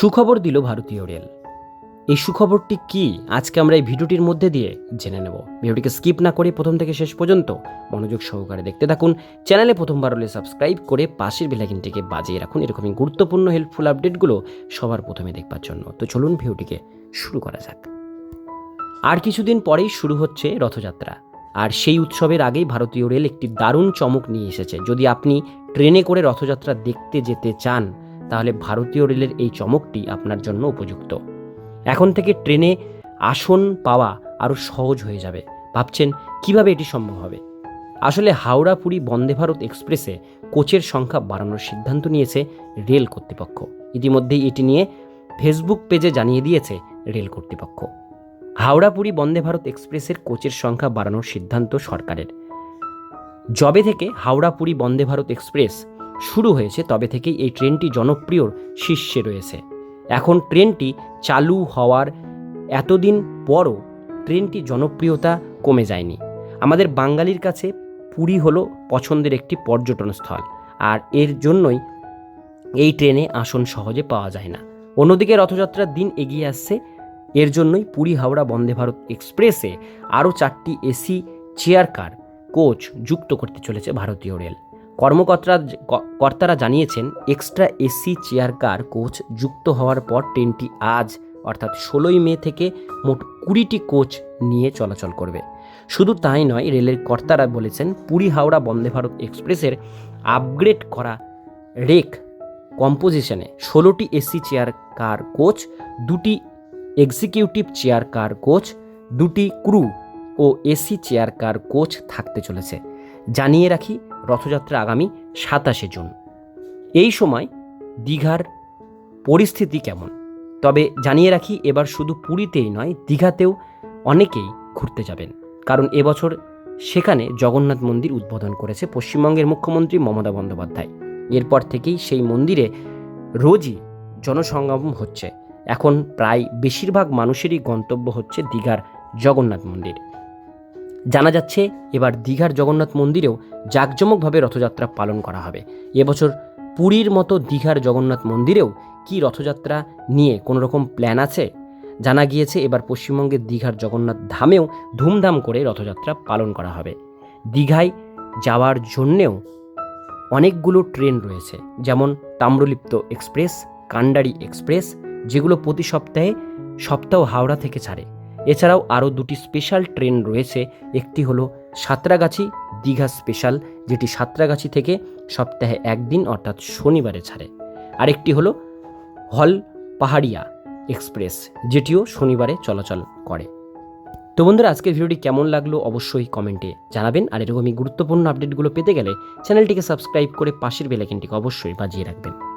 সুখবর দিল ভারতীয় রেল। এই সুখবরটি কি? আজকে আমরা এই ভিডিওটির মধ্যে দিয়ে জেনে নেব। ভিডিওটিকে স্কিপ না করে প্রথম থেকে শেষ পর্যন্ত মনোযোগ সহকারে দেখতে থাকুন। চ্যানেলে প্রথমবার হলে সাবস্ক্রাইব করে পাশের বেলাইকিনটিকে বাজিয়ে রাখুন। এরকমই গুরুত্বপূর্ণ হেল্পফুল আপডেটগুলো সবার প্রথমে দেখবার জন্য। তো চলুন ভিডিওটিকে শুরু করা যাক। আর কিছুদিন পরেই শুরু হচ্ছে রথযাত্রা। আর সেই উৎসবের আগেই ভারতীয় রেল একটি দারুণ চমক নিয়ে এসেছে। যদি আপনি ট্রেনে করে রথযাত্রা দেখতে যেতে চান তাহলে ভারতীয় রেলের এই চমকটি আপনার জন্য উপযুক্ত। এখন থেকে ট্রেনে আসন পাওয়া আরও সহজ হয়ে যাবে। ভাবছেন, কীভাবে এটি সম্ভব হবে? আসলে হাওড়া পুরী বন্দে ভারত এক্সপ্রেসে কোচের সংখ্যা বাড়ানোর সিদ্ধান্ত নিয়েছে রেল কর্তৃপক্ষ। ইতিমধ্যেই এটি নিয়ে ফেসবুক পেজে জানিয়ে দিয়েছে রেল কর্তৃপক্ষ। হাওড়া পুরী বন্দে ভারত এক্সপ্রেসের কোচের সংখ্যা বাড়ানোর সিদ্ধান্ত সরকারের। যবে থেকে হাওড়া পুরী বন্দে ভারত এক্সপ্রেস শুরু হয়েছে, তবে থেকেই এই ট্রেনটি জনপ্রিয়র শীর্ষে রয়েছে। এখন ট্রেনটি চালু হওয়ার এতদিন পরও ট্রেনটি জনপ্রিয়তা কমে যায়নি। আমাদের বাঙালির কাছে পুরী হলো পছন্দের একটি পর্যটন স্থল, আর এর জন্যই এই ট্রেনে আসন সহজে পাওয়া যায় না। অন্যদিকে রথযাত্রার দিন এগিয়ে আসছে, এর জন্যই পুরী হাওড়া বন্দে ভারত এক্সপ্রেসে আরও চারটি এসি, চেয়ার কার, কোচ যুক্ত করতে চলেছে ভারতীয় রেল। কর্মকর্তারা কর্তারা জানিয়েছেন extra AC chair car coach যুক্ত হওয়ার পর ট্রেনটি আজ, অর্থাৎ ষোলোই মে থেকে মোট কুড়িটি কোচ নিয়ে চলাচল করবে। শুধু তাই নয়, রেলের কর্তারা বলেছেন, পুরী হাওড়া বন্দে ভারত এক্সপ্রেসের আপগ্রেড করা রেক কম্পোজিশনে ষোলোটি এসি চেয়ার কার কোচ দুটি এক্সিকিউটিভ চেয়ার কার কোচ দুটি ক্রু ও এসি চেয়ার কার কোচ থাকতে চলেছে। জানিয়ে রাখি রথযাত্রা আগামী সাতাশে জুন। এই সময় দীঘার পরিস্থিতি কেমন? তবে জানিয়ে রাখি এবার শুধু পুরীতেই নয়, দীঘাতেও অনেকেই ঘুরতে যাবেন। কারণ এবছর সেখানে জগন্নাথ মন্দির উদ্বোধন করেছে পশ্চিমবঙ্গের মুখ্যমন্ত্রী মমতা বন্দ্যোপাধ্যায়। এরপর থেকেই সেই মন্দিরে রোজই জনসঙ্গম হচ্ছে। এখন প্রায় বেশিরভাগ মানুষেরই গন্তব্য হচ্ছে দীঘার জগন্নাথ মন্দির। জানা যাচ্ছে, এবার দীঘার জগন্নাথ মন্দিরেও জাঁকজমকভাবে রথযাত্রা পালন করা হবে। এবছর পুরীর মতো দীঘার জগন্নাথ মন্দিরেও কি রথযাত্রা নিয়ে কোনো রকম প্ল্যান আছে? জানা গিয়েছে, এবার পশ্চিমবঙ্গের দীঘার জগন্নাথ ধামেও ধুমধাম করে রথযাত্রা পালন করা হবে। দীঘায় যাওয়ার জন্যেও অনেকগুলো ট্রেন রয়েছে, যেমন তাম্রলিপ্ত এক্সপ্রেস, কান্ডারি এক্সপ্রেস, যেগুলো প্রতি সপ্তাহে সপ্তাহ হাওড়া থেকে ছাড়ে। এছাড়াও আরও দুটি স্পেশাল ট্রেন রয়েছে, একটি হলো সাঁতরাগাছি দীঘা স্পেশাল, যেটি সাঁতরাগাছি থেকে সপ্তাহে একদিন অর্থাৎ শনিবারে ছাড়ে, আরেকটি হলো হল পাহাড়িয়া এক্সপ্রেস, যেটিও শনিবারে চলাচল করে। তো বন্ধুরা, আজকের ভিডিওটি কেমন লাগল অবশ্যই কমেন্টে জানাবেন, আর এরকমই গুরুত্বপূর্ণ আপডেটগুলো পেতে গেলে চ্যানেলটিকে সাবস্ক্রাইব করে পাশের বেলাইকিনটিকে অবশ্যই বাজিয়ে রাখবেন।